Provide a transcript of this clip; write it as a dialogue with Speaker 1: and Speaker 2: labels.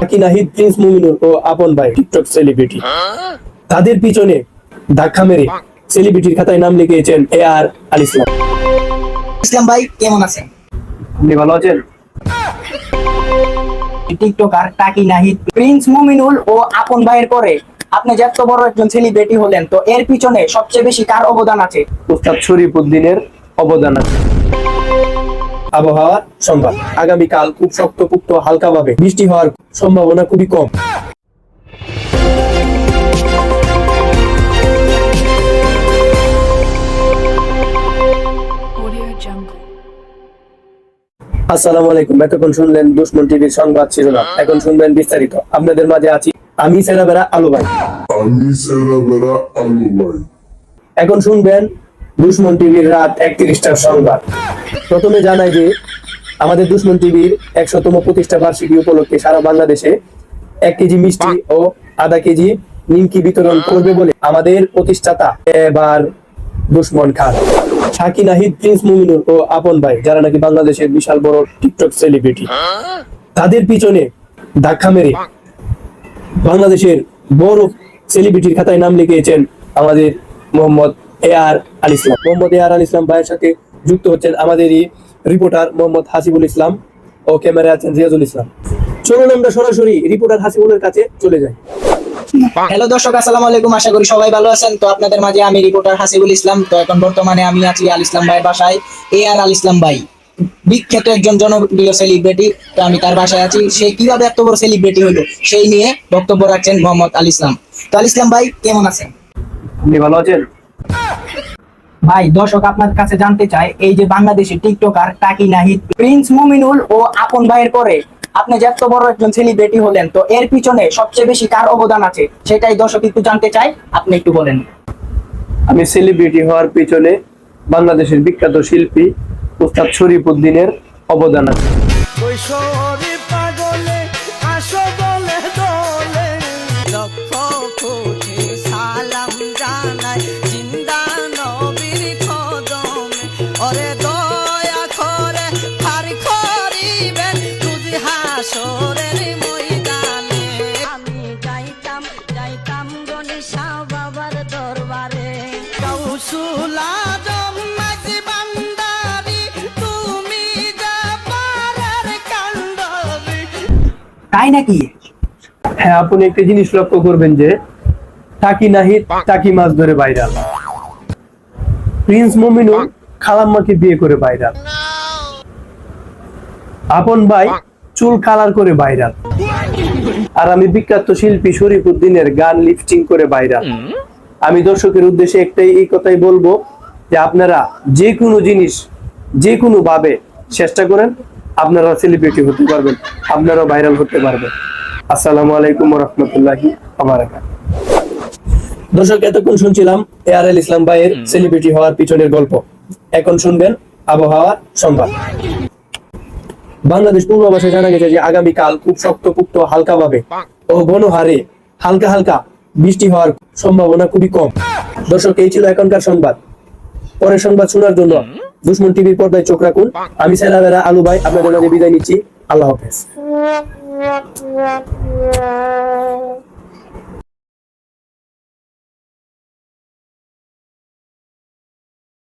Speaker 1: নাকি নাহিদ প্রিন্স মুমিনুর ও আপন ভাই টিকটক সেলিব্রিটি তাদের পিছনে ধাক্কা মেরে সেলিব্রিটির খাতায় নাম লিখিয়েছেন এ আর আল ইসলাম।
Speaker 2: ইসলাম ভাই কেমন আছেন?
Speaker 1: আপনি ভালো আছেন?
Speaker 2: টিকটকার টাকি নাহিদ প্রিন্স মুমিনুল ও আপন ভাইয়ের পরে আপনি যে এত বড় একজন সেলিব্রিটি হলেন তো এর পিছনে সবচেয়ে বেশি কার অবদান আছে?
Speaker 1: উস্তাদ শরীফ উদ্দিনের অবদান আছে। আবহাওয়ার সংবাদ। আগামীকাল খুব শক্ত শক্তপুক্ত হালকাভাবে বৃষ্টি হওয়ার সম্ভাবনা খুবই কম। আসসালামু আলাইকুম। এতক্ষণ শুনলেন দুশ্মন টিভির সংবাদ শিরোনাম। এখন শুনবেন বিস্তারিত। আপনাদের মাঝে আছি আমি সেরাবেরা আলু ভাই।
Speaker 3: আমি সেরাবেরা আলু ভাই।
Speaker 1: এখন শুনবেন দুশ্মন টিভির রাত একত্রিশটার সংবাদ। প্রথমে জানাই যে আমাদের দুশ্মন টিভির একশোতম প্রতিষ্ঠা বার্ষিকী উপলক্ষে সারা বাংলাদেশে এক কেজি মিষ্টি ও আধা কেজি নিমকি বিতরণ করবে বলে আমাদের প্রতিষ্ঠাতা এবার দুশ্মন খান। শাকি নাহিদ প্রিন্স মুমিনুর ও আপন ভাই, যারা নাকি বাংলাদেশের বিশাল বড় টিকটক সেলিব্রিটি। তাদের পিছনে ধাক্কা মেরে বাংলাদেশের বড় সেলিব্রিটির খাতায় নাম লিখিয়েছেন আমাদের মোহাম্মদ এ আর আল ইসলাম। মোহাম্মদ এ আর আল ইসলাম ভাইয়ের সাথে যুক্ত হচ্ছেন আমাদেরই রিপোর্টার মোহাম্মদ হাসিবুল ইসলাম ও ক্যামেরায় আছেন রিয়াজুল ইসলাম। চলুন আমরা সরাসরি রিপোর্টার হাসিবুলের কাছে চলে যাই।
Speaker 2: হ্যালো দর্শক আসসালামু আলাইকুম আশা করি সবাই ভালো আছেন। তো আপনাদের মাঝে আমি রিপোর্টার হাসিবুল ইসলাম। তো এখন বর্তমানে আমি আছি আল ইসলাম ভাইয়ের বাসায় এ আর আল ইসলাম ভাই। বিখ্যাত একজন জনপ্রিয় সেলিব্রিটি তো আমি তার বাসায় আছি। সে কীভাবে এত বড় সেলিব্রিটি হলো সেই নিয়ে বক্তব্য রাখছেন মোহাম্মদ আল ইসলাম। তো আল ইসলাম ভাই কেমন আছেন?
Speaker 1: আপনি ভালো আছেন?
Speaker 2: ভাই দর্শক আপনার কাছে জানতে চায় এই যে বাংলাদেশের টিকটকার টাকি নাহিদ প্রিন্স মুমিনুল ও আপন ভাইয়ের পরে আপনি যে এত বড় একজন সেলিব্রিটি হলেন তো এর পিছনে সবচেয়ে বেশি কার অবদান আছে? সেটাই দর্শক একটু জানতে চাই আপনি একটু বলেন।
Speaker 1: আমি সেলিব্রিটি হওয়ার পিছনে বাংলাদেশের বিখ্যাত শিল্পী উস্তাদ শরীফ উদ্দিনের অবদান আছে।
Speaker 2: তাই নাকি?
Speaker 1: হ্যাঁ আপনি একটি জিনিস লক্ষ্য করবেন যে টাকি নাহিদ টাকি মাছ ধরে ভাইরাল প্রিন্স মুমিনুল খালাম্মাকে বিয়ে করে ভাইরাল আপন ভাই চুল কালার করে ভাইরাল আর আমি বিখ্যাত শিল্পী শরীফ উদ্দিনের গান লিফটিং করে ভাইরাল আমি দর্শকের উদ্দেশ্যে একটাই এই কথাই বলব যে আপনারা যে কোনো জিনিস যে কোনো ভাবে চেষ্টা করেন আপনারা সেলিব্রিটি হতে পারবেন আপনারাও ভাইরাল হতে পারবেন। আসসালামু আলাইকুম রহমতুল্লাহি দর্শক এতক্ষণ শুনছিলাম এ আর এল ইসলাম ভাইয়ের সেলিব্রিটি হওয়ার পিছনের গল্প। এখন শুনবেন আবহাওয়ার সংবাদ। বাংলাদেশ পূর্বাভাসে জানা গেছে যে আগামীকাল খুব শক্তপুক্ত হালকা ভাবে ও ঘন হারে হালকা হালকা বৃষ্টি হওয়ার সম্ভাবনা খুবই কম। দর্শক এই ছিল এখনকার সংবাদ। পরের সংবাদ শোনার জন্য দুশ্মন টিভির পর্দায় চোখ রাখুন। আমি সেলাবেরা আলু ভাই আপনাদের বিদায় নিচ্ছি। আল্লাহ হাফেজ।